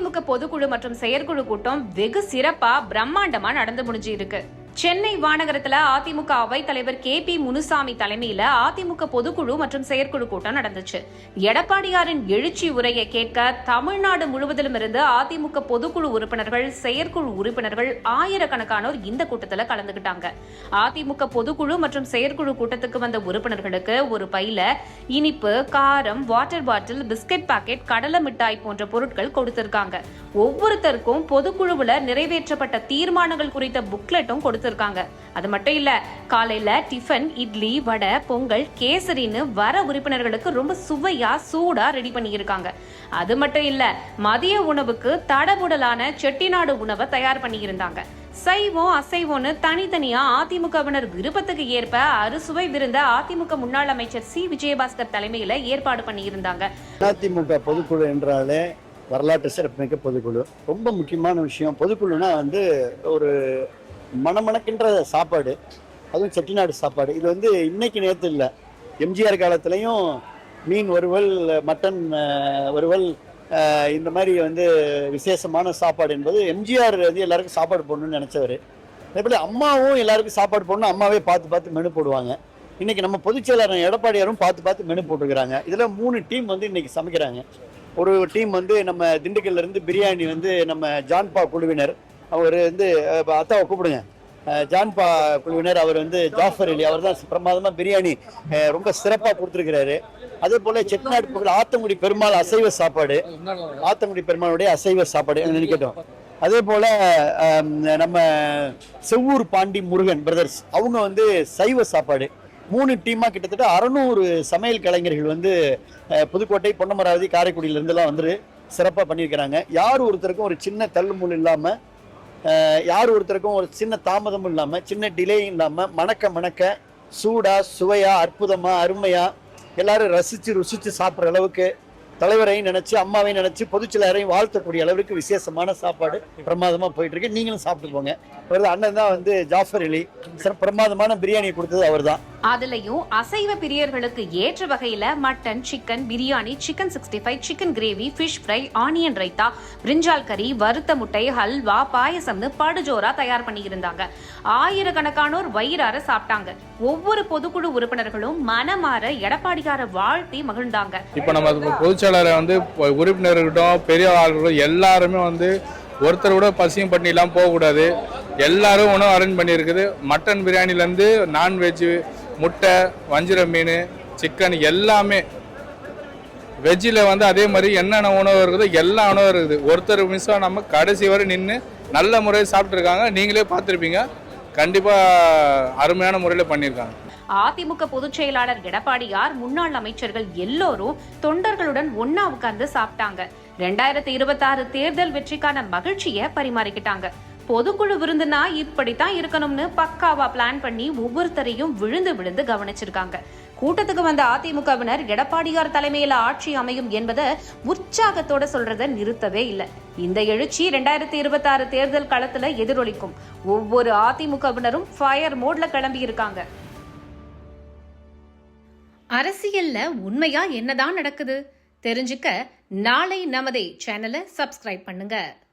அதிமுக பொதுக்குழு மற்றும் செயற்குழு கூட்டம் வெகு சிறப்பா பிரம்மாண்டமா நடந்து முடிஞ்சு இருக்கு சென்னை வானகரத்துல அதிமுக அவைத் தலைவர் கே பி முனுசாமி தலைமையில அதிமுக பொதுக்குழு மற்றும் செயற்குழு கூட்டம் நடந்துச்சு. எடப்பாடியாரின் எழுச்சி உரையை கேட்க தமிழ்நாடு முழுவதிலும் இருந்து அதிமுக பொதுக்குழு உறுப்பினர்கள் செயற்குழு உறுப்பினர்கள் ஆயிரக்கணக்கானோர் இந்த கூட்டத்துல கலந்துகிட்டாங்க. அதிமுக பொதுக்குழு மற்றும் செயற்குழு கூட்டத்துக்கு வந்த உறுப்பினர்களுக்கு ஒரு பையில இனிப்பு காரம் வாட்டர் பாட்டில் பிஸ்கட் பாக்கெட் கடலை மிட்டாய் போன்ற பொருட்கள் கொடுத்திருக்காங்க. ஒவ்வொருத்தருக்கும் பொதுக்குழுவுல நிறைவேற்றப்பட்ட தீர்மானங்கள் குறித்த புக்லெட்டும் கொடுத்துருக்காங்க. அது மட்டும் இல்ல காலையில டிஃபன் இட்லி வடை பொங்கல் கேசரின்னு வர உறுப்பினர்களுக்கு ரொம்ப சுவையா சூடா ரெடி பண்ணியிருக்காங்க. அது மட்டும் இல்ல மதிய உணவுக்கு தடபுடலான செட்டிநாடு உணவை தயார் பண்ணியிருந்தாங்க. சைவம் அசைவம்னு தனித்தனியா அதிமுகவினர் விருப்பத்துக்கு ஏற்ப அறுசுவை விருந்த அதிமுக முன்னாள் அமைச்சர் சி. விஜயபாஸ்கர் தலைமையில ஏற்பாடு பண்ணியிருந்தாங்க. அதிமுக பொதுக்குழு என்றாலே வரலாற்று சிறப்புமிக்க பொதுக்குழு. ரொம்ப முக்கியமான விஷயம். பொதுக்குழுனா வந்து ஒரு மணமணக்கின்ற சாப்பாடு அதுவும் செட்டிநாடு சாப்பாடு. இது வந்து இன்னைக்கு நேற்று இல்லை. எம்ஜிஆர் காலத்துலேயும் மீன் வறுவல் மட்டன் வறுவல் இந்த மாதிரி வந்து விசேஷமான சாப்பாடு என்பது எம்ஜிஆர் வந்து எல்லாருக்கும் சாப்பாடு போடணும்னு நினச்சவர். அதேபோல் அம்மாவும் எல்லாருக்கும் சாப்பாடு போடணும். அம்மாவே பார்த்து பார்த்து மெனு போடுவாங்க. இன்றைக்கி நம்ம பொதுச் செயலாளர் எடப்பாடியாரும் பார்த்து பார்த்து மெனு போட்டுக்கிறாங்க இதில் மூணு டீம் வந்து இன்றைக்கி சமைக்கிறாங்க. ஒரு டீம் வந்து நம்ம திண்டுக்கல்லேருந்து பிரியாணி வந்து நம்ம ஜான்பா குழுவினர். அவர் வந்து அத்தாவை கூப்பிடுங்க. ஜான் ஜான்பா குழுவினர் அவர் வந்து ஜாஃபர் அலி அவர் தான் பிரமாதமாக பிரியாணி ரொம்ப சிறப்பாக கொடுத்துருக்கிறாரு. அதே போல செட்டிநாடு பகுதியில் ஆத்தங்குடி பெருமாள் அசைவ சாப்பாடு ஆத்தங்குடி பெருமாளுடைய அசைவ சாப்பாடு நினைக்கட்டும். அதே போல நம்ம செவ்வூர் பாண்டி முருகன் பிரதர்ஸ் அவங்க வந்து சைவ சாப்பாடு. மூணு டீமாக கிட்டத்தட்ட அறநூறு சமையல் கலைஞர்கள் வந்து புதுக்கோட்டை பொன்னமராவதி காரைக்குடியிலேருந்துலாம் வந்து சிறப்பாக பண்ணியிருக்கிறாங்க. யார் ஒருத்தருக்கும் ஒரு சின்ன தள்ளுமுள் இல்லாமல் யார் ஒருத்தருக்கும் ஒரு சின்ன தாமதமும் இல்லாமல் சின்ன டிலே இல்லாமல் மணக்க மணக்க சூடாக சுவையாக அற்புதமாக அருமையாக எல்லாரும் ரசித்து ருசித்து சாப்பிட்ற அளவுக்கு தலைவரையும் நினச்சி அம்மாவையும் நினச்சி பொதுச்செயலரையும் வாழ்த்தக்கூடிய அளவுக்கு விசேஷமான சாப்பாடு பிரமாதமாக போயிட்டுருக்கு. நீங்களும் சாப்பிட்டு போங்க அண்ணன் தான் வந்து ஜாஃபர் அலி. சிற- பிரமாதமான பிரியாணி கொடுத்தது அவர் தான் அதுலயும் அசைவ பிரியர்களுக்கு ஏற்ற வகையில mutton chicken biryani chicken sixty five chicken gravy fish fry onion raita brinjal கறி வறுத்த முட்டை ஹல்வா பாயசம்னு படுஜோரா தயார் பண்ணியிருந்தாங்க. ஆயிரக்கணக்கானோர் வயிறார சாப்பிட்டாங்க. ஒவ்வொரு பொதுக்குழு உறுப்பினர்களும் மனமாற எடப்பாடிக்கார வாழ்த்தி மகிழ்ந்தாங்க. இப்போ நம்ம அது வந்து உறுப்பினர்கிட்டும் பெரிய ஆள்கிட்டும் எல்லாருமே வந்து ஒருத்தர் கூட பசியும் பண்ணி போகக்கூடாது. எல்லாரும் உணவு அரேஞ்ச் பண்ணியிருக்குது. மட்டன் பிரியாணிலேருந்து நான்வெஜ்ஜு முட்டை வஞ்சிர மீன் சிக்கன் எல்லாமே. வெஜ்ஜில் வந்து அதே மாதிரி என்னென்ன உணவு இருக்குதோ எல்லா உணவும் இருக்குது. ஒருத்தர் மிஸ் நம்ம கடைசி வரை நின்று நல்ல முறையில் சாப்பிட்ருக்காங்க நீங்களே பார்த்துருப்பீங்க. கண்டிப்பாக அருமையான முறையில் பண்ணியிருக்காங்க. அதிமுக பொதுச் செயலாளர் எடப்பாடியார் முன்னாள் அமைச்சர்கள் எல்லோரும் தொண்டர்களுடன் ஒன்னா உட்கார்ந்து சாப்பிட்டாங்க. ரெண்டாயிரத்தி இருபத்தி ஆறு தேர்தல் வெற்றிக்கான மகிழ்ச்சியை பரிமாறிக்கிட்டாங்க. பொதுக்குழு விருந்துனா இப்படித்தான் இருக்கணும்னு பக்காவா பிளான் பண்ணி ஒவ்வொருத்தரையும் விழுந்து விழுந்து கவனிச்சிருக்காங்க. கூட்டத்துக்கு வந்த அதிமுகவினர் எடப்பாடியார் தலைமையில ஆட்சி அமையும் என்பதை உற்சாகத்தோட சொல்றத நிறுத்தவே இல்லை. இந்த எழுச்சி ரெண்டாயிரத்தி இருபத்தி ஆறு தேர்தல் களத்துல எதிரொலிக்கும். ஒவ்வொரு அதிமுகவினரும் ஃபயர் மோட்ல கிளம்பி இருக்காங்க. அரசியல்ல உண்மையா என்னதான் நடக்குது? தெரிஞ்சுக்க நாளை நமதே சேனலை சப்ஸ்கிரைப் பண்ணுங்க.